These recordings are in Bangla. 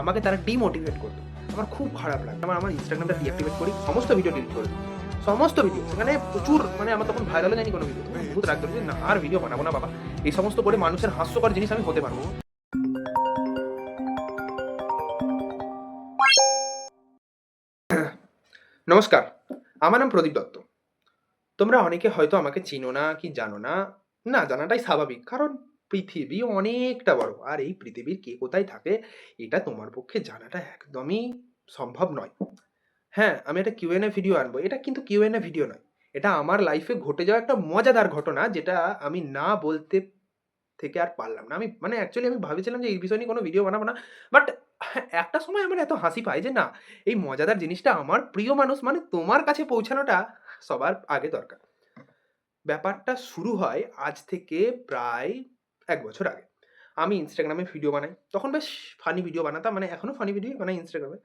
আমাকে তারা ডিমোটিভেট করতো আমার খুব খারাপ লাগে। আমার আমার ইনস্টাগ্রামটা ডিঅ্যাক্টিভেট করি, সমস্ত ভিডিও ডিলিট করে সমস্ত ভিডিও সেখানে প্রচুর মানে আমার তখন ভাইরাল জানি কোনো ভিডিও বহুত রাগ ধরেছে না, আর ভিডিও বানাবো না বাবা। এই সমস্ত করে মানুষের হাস্যকর জিনিস আমি হতে পারব। নমস্কার, আমার নাম প্রদীপ দত্ত। তোমরা অনেকে হয়তো আমাকে চিনো না কি জানো না। না, জানাটাই স্বাভাবিক, কারণ পৃথিবী অনেকটা বড়। আর এই পৃথিবীর কে কোথায় থাকে, এটা তোমার পক্ষে জানাটা একদমই সম্ভব নয়। হ্যাঁ আমি একটা কিউএনএ ভিডিও আনব। এটা কিন্তু কিউএনএ ভিডিও নয়। এটা আমার লাইফে ঘটে যাওয়া একটা মজাদার ঘটনা, যেটা আমি না বলতে থেকে আর পারলাম না। আমি মানে অ্যাকচুয়ালি আমি ভাবেছিলাম যে এই বিষয় নিয়ে কোনো ভিডিও বানাবো না। বাট একটা সময় আমার এত হাসি পায় যে না, এই মজাদার জিনিসটা আমার প্রিয় মানুষ মানে তোমার কাছে পৌঁছানোটা সবার আগে দরকার। ব্যাপারটা শুরু হয় আজ থেকে প্রায় এক বছর আগে। আমি ইনস্টাগ্রামে ভিডিও বানাই। তখন বেশ ফানি ভিডিও বানাতাম মানে এখনও ফানি ভিডিও বানাই ইনস্টাগ্রামে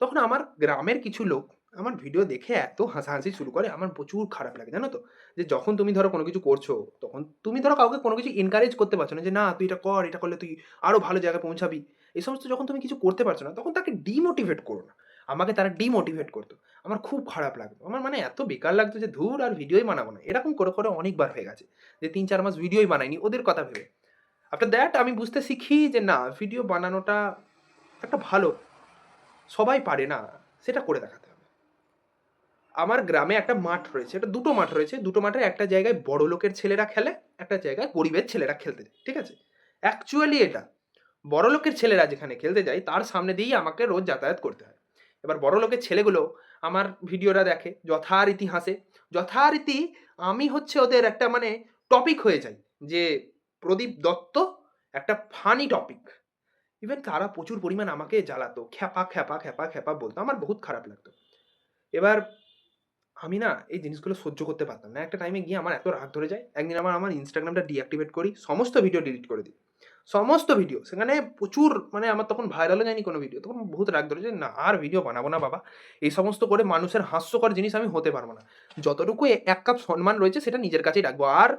তখন আমার গ্রামের কিছু লোক আমার ভিডিও দেখে এত হাসাহাসি শুরু করে, আমার প্রচুর খারাপ লাগে, জানো তো? যে যখন তুমি ধরো কোনো কিছু করছ, তখন তুমি ধরো কাউকে কোনো কিছু এনকারেজ করতে পারছ না যে, না, তুই এটা কর, এটা করলে তুই আরও ভালো জায়গায় পৌঁছাবি। এই সমস্ত যখন তুমি কিছু করতে পারছ না, তখন তাকে ডিমোটিভেট করো না। আমাকে তারা ডিমোটিভেট করতো। আমার খুব খারাপ লাগতো। আমার মানে এত বেকার লাগতো যে ধুর আর ভিডিওই বানাবো না। এরকম করে করে অনেকবার হয়ে গেছে যে তিন চার মাস ভিডিওই বানাইনি, ওদের কথা ভেবে। আফটার দ্যাট আমি বুঝতে শিখি যে না ভিডিও বানানোটা একটা ভালো। সবাই পারে না, সেটা করে দেখাতে হবে। আমার গ্রামে একটা মাঠ রয়েছে এটা দুটো মাঠ রয়েছে। দুটো মাঠে একটা জায়গায় বড় লোকের ছেলেরা খেলে, একটা জায়গায় গরিবের ছেলেরা খেলতে যায়, ঠিক আছে? অ্যাকচুয়ালি এটা। বড় লোকের ছেলেরা যেখানে খেলতে যায়, তার সামনে দিয়েই আমাকে রোজ যাতায়াত করতে হয়। এবার বড় লোকের ছেলেগুলো আমার ভিডিওটা দেখে যথারীতি হাসে। যথারীতি আমি হচ্ছে ওদের একটা মানে টপিক হয়ে যাই যে প্রদীপ দত্ত একটা ফানি টপিক ইভেন তারা প্রচুর পরিমাণ আমাকে জ্বালাতো, খ্যাপা খ্যাপা খ্যাপা খ্যাপা বলতো, আমার বহুত খারাপ লাগতো। এবার আমি না এই জিনিসগুলো সহ্য করতে পারতাম না। একটা টাইমে গিয়ে আমার এত রাগ ধরে যায়, একদিন আমার আমার ইনস্টাগ্রামটা ডিঅ্যাক্টিভেট করি, সমস্ত ভিডিও ডিলিট করে দিই। সমস্ত ভিডিও সেখানে প্রচুর মানে আমার তখন ভাইরালও যায়নি কোনো ভিডিও তখন বহুত রাগ ধরে যে, না, আর ভিডিও বানাবো না বাবা। এই সমস্ত করে মানুষের হাস্যকর জিনিস আমি হতে পারব না। যতটুকু এক কাপ সম্মান রয়েছে, সেটা নিজের কাছেই রাখব। আর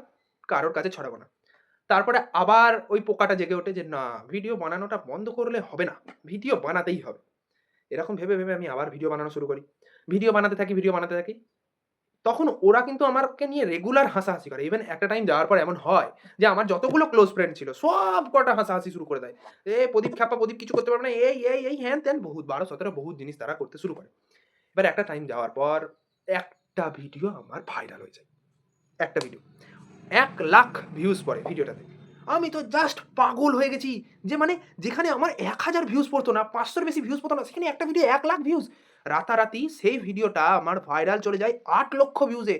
কারোর কাছে ছড়াবো না। তারপরে আবার ওই পোকাটা জেগে ওঠে যে, না ভিডিও বানানোটা বন্ধ করলে হবে না। ভিডিও বানাতেই হবে। এরকম ভেবে ভেবে আমি আবার ভিডিও বানানো শুরু করি। ভিডিও বানাতে থাকি ভিডিও বানাতে থাকি। তখন ওরা কিন্তু আমাকে নিয়ে রেগুলার হাসাহাসি করে। ইভেন একটা টাইম যাওয়ার পর এমন হয় যে আমার যতগুলো ক্লোজ ফ্রেন্ড ছিল, সব কটা হাসাহাসি শুরু করে দেয়। এ প্রদীপ খ্যাপা, প্রদীপ কিছু করতে পারবে না, এই এই এই, হ্যান ত্যান, বহুত বারো, সতেরো, বহুত জিনিস তারা করতে শুরু করে। এবার একটা টাইম যাওয়ার পর একটা ভিডিও আমার ভাইরাল হয়ে যায়। একটা ভিডিও এক লাখ ভিউজ পড়ে ভিডিওটাতে আমি তো জাস্ট পাগল হয়ে গেছি। যে মানে যেখানে আমার এক হাজার ভিউজ পড়তো না, পাঁচশোর বেশি ভিউজ পড়তো না, সেখানে একটা ভিডিও এক লাখ ভিউজ রাতারাতি সেই ভিডিওটা আমার ভাইরাল চলে যায় আট লক্ষ ভিউজে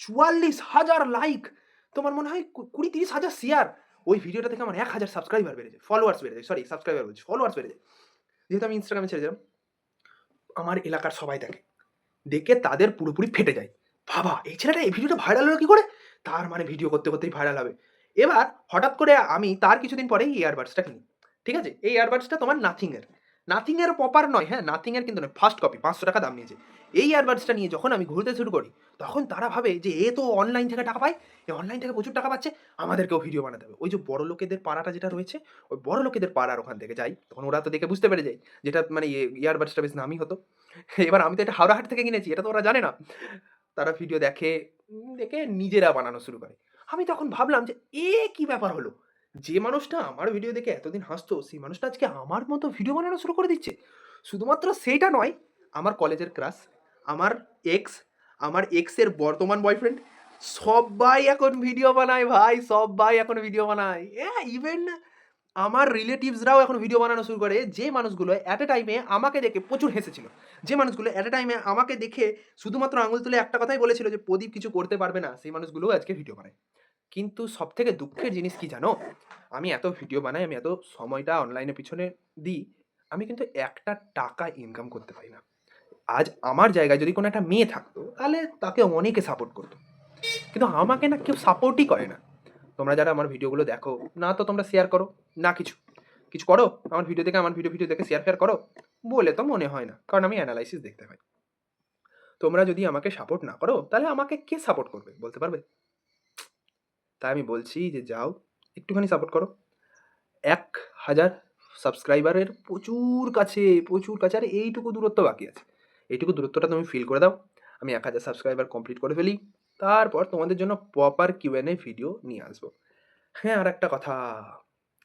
চুয়াল্লিশ হাজার লাইক তোমার মনে হয় কুড়ি তিরিশ হাজার শেয়ার ওই ভিডিওটা থেকে আমার এক হাজার সাবস্ক্রাইবার বেড়ে যায় ফলোয়ার্স বেড়ে যায় সরি সাবস্ক্রাইবার বলছি ফলোয়ার্স বেড়ে যায় যেহেতু আমি ইনস্টাগ্রামে ছেড়ে দিলাম, আমার এলাকার সবাই দেখে। দেখে তাদের পুরোপুরি ফেটে যায়। বাবা, এই ছেলেটা এই ভিডিওটা ভাইরাল হলো কি করে? তার মানে ভিডিও করতে করতেই ভাইরাল হবে। এবার হঠাৎ করে আমি তার কিছুদিন পরেই এই ইয়ারবাডসটা কিনি। ঠিক আছে? এই ইয়ারবাডসটা তোমার নাথিংয়ের নাথিংয়ের প্রপার নয় হ্যাঁ নাথিংয়ের কিন্তু নয় ফার্স্ট কপি পাঁচশো টাকা দাম নিয়েছে। এই ইয়ারবাডসটা নিয়ে যখন আমি ঘুরতে শুরু করি, তখন তারা ভাবে যে এ তো অনলাইন থেকে টাকা পায় এই অনলাইন থেকে প্রচুর টাকা পাচ্ছে, আমাদেরকেও ভিডিও বানাতে হবে। ওই যে বড় লোকেদের পাড়াটা যেটা রয়েছে, ওই বড় লোকেদের পাড়ার ওখান থেকে যাই। তখন ওরা তো দেখে বুঝতে পেরে যায় যেটা মানে ইয়ারবাডসটা বেশ নামই হতো। এবার আমি তো এটা হাওড়াহাট থেকে কিনেছি, এটা তো ওরা জানে না। তারা ভিডিও দেখে দেখে নিজেরা বানানো শুরু করে। আমি তখন ভাবলাম যে, এ কি ব্যাপার হলো? যে মানুষটা আমার ভিডিও দেখে এতদিন হাসতো, সেই মানুষটা আজকে আমার মতো ভিডিও বানানো শুরু করে দিচ্ছে। শুধুমাত্র সেইটা নয়, আমার কলেজের ক্লাস আমার এক্স আমার এক্সের বর্তমান বয়ফ্রেন্ড সবাই এখন ভিডিও বানায় ভাই সবাই এখন ভিডিও বানায়। হ্যাঁ ইভেন আমার রিলেটিভসরাও এখন ভিডিও বানানো শুরু করে। যে মানুষগুলো অ্যাট এ টাইমে আমাকে দেখে প্রচুর হেসেছিল। যে মানুষগুলো অ্যাট এ টাইমে আমাকে দেখে শুধুমাত্র আঙুল তুলে একটা কথাই বলেছিল যে, প্রদীপ কিছু করতে পারবে না, সেই মানুষগুলোও আজকে ভিডিও বানায়। কিন্তু সব থেকে দুঃখের জিনিস কি জানো? আমি এত ভিডিও বানাই, আমি এত সময়টা অনলাইনে পিছনে দিই, আমি কিন্তু একটা টাকা ইনকাম করতে পারি না। আজ আমার জায়গায় যদি কোনো একটা মেয়ে থাকতো, তাহলে তাকে অনেকে সাপোর্ট করতো। কিন্তু আমাকে না কেউ সাপোর্টই করে না। তোমরা যারা আমার ভিডিওগুলো দেখো, না তো তোমরা শেয়ার করো, না কিছু। কিছু করো, আমার ভিডিও দেখে আমার ভিডিও ভিডিও দেখে শেয়ার ফেয়ার করো, বলে তো মনে হয় না, কারণ আমি অ্যানালাইসিস দেখতে পাই। তোমরা যদি আমাকে সাপোর্ট না করো, তাহলে আমাকে কে সাপোর্ট করবে? বলতে পারবে? তাই আমি বলছি যে যাও, একটুখানি সাপোর্ট করো। এক হাজার সাবস্ক্রাইবারের প্রচুর কাছে প্রচুর কাছে, আর এইটুকু দূরত্ব বাকি আছে। এইটুকু দূরত্বটা তুমি ফিল করে দাও, আমি এক হাজার সাবস্ক্রাইবার কমপ্লিট করে ফেলি, তারপর তোমাদের জন্য প্রপার কিউএনএ ভিডিও নিয়ে আসব। হ্যাঁ আর একটা কথা,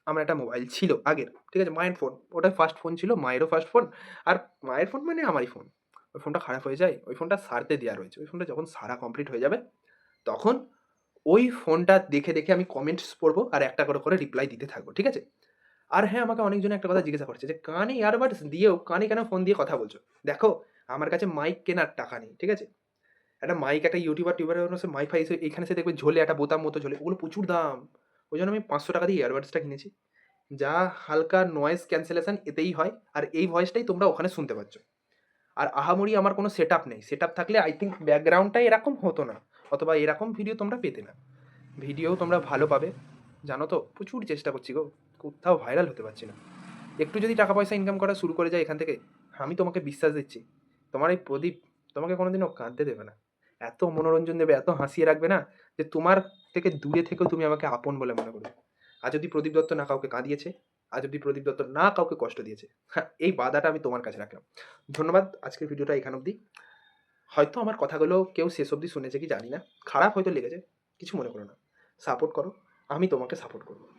আমার একটা মোবাইল ছিল আগের, ঠিক আছে, মায়ের ফোন ওটাই ফার্স্ট ফোন ছিল, মায়েরও ফার্স্ট ফোন আর মায়ের ফোন মানে আমারই ফোন ওই ফোনটা খারাপ হয়ে যায়, ওই ফোনটা সারতে দেওয়া রয়েছে, ওই ফোনটা যখন সারা কমপ্লিট হয়ে যাবে, তখন ওই ফোনটা দেখে দেখে আমি কমেন্টস পড়ব আর একটা করে করে রিপ্লাই দিতে থাকব, ঠিক আছে? আর হ্যাঁ আমাকে অনেকজন একটা কথা জিজ্ঞাসা করছে যে, কানে ইয়ারবাডস দিয়েও, কানে কেন ফোন দিয়ে কথা বলছো? দেখো, আমার কাছে মাইক কেনার টাকা নেই, ঠিক আছে? একটা মাইক একটা ইউটিউবার টিউবারের মাইক ফাই এখানে সে দেখবে ঝোলে, একটা বোতাম মতো ঝোলে, ওগুলো প্রচুর দাম। ওই জন্য আমি পাঁচশো টাকা দিয়ে ইয়ারবাডসটা কিনেছি। যা হালকা নয়েজ ক্যান্সেলেশন এতেই হয়, আর এই ভয়েসটাই তোমরা ওখানে শুনতে পাচ্ছ। আর আহামরি আমার কোনো সেট আপ নেই। সেট আপ থাকলে আই থিঙ্ক ব্যাকগ্রাউন্ডটাই এরকম হতো না। অথবা এরকম ভিডিও তোমরা পেতে না। ভিডিও তোমরা ভালো পাবে। জানো তো, প্রচুর চেষ্টা করছি গো। কোথাও ভাইরাল হতে পারছি না। একটু যদি টাকা পয়সা ইনকাম করা শুরু করে যায় এখান থেকে, আমি তোমাকে বিশ্বাস দিচ্ছি, তোমার এই প্রদীপ তোমাকে কোনোদিনও কাঁদতে দেবে না। এত মনোরঞ্জন দেবে, এত হাসিয়ে রাখবে না, যে তোমার থেকে দূরে থেকেও তুমি আমাকে আপন বলে মনে করবে। আজ যদি প্রদীপ দত্ত না কাউকে কাঁদিয়েছে, আজ যদি প্রদীপ দত্ত না কাউকে কষ্ট দিয়েছে। হ্যাঁ এই বাধাটা আমি তোমার কাছে রাখলাম। ধন্যবাদ, আজকের ভিডিওটা এখান অবধি। হয়তো আমার কথাগুলো কেউ শেষ অবধি শুনেছে কি জানি না। খারাপ হয়তো লেগেছে, কিছু মনে করো না। সাপোর্ট করো, আমি তোমাকে সাপোর্ট করব।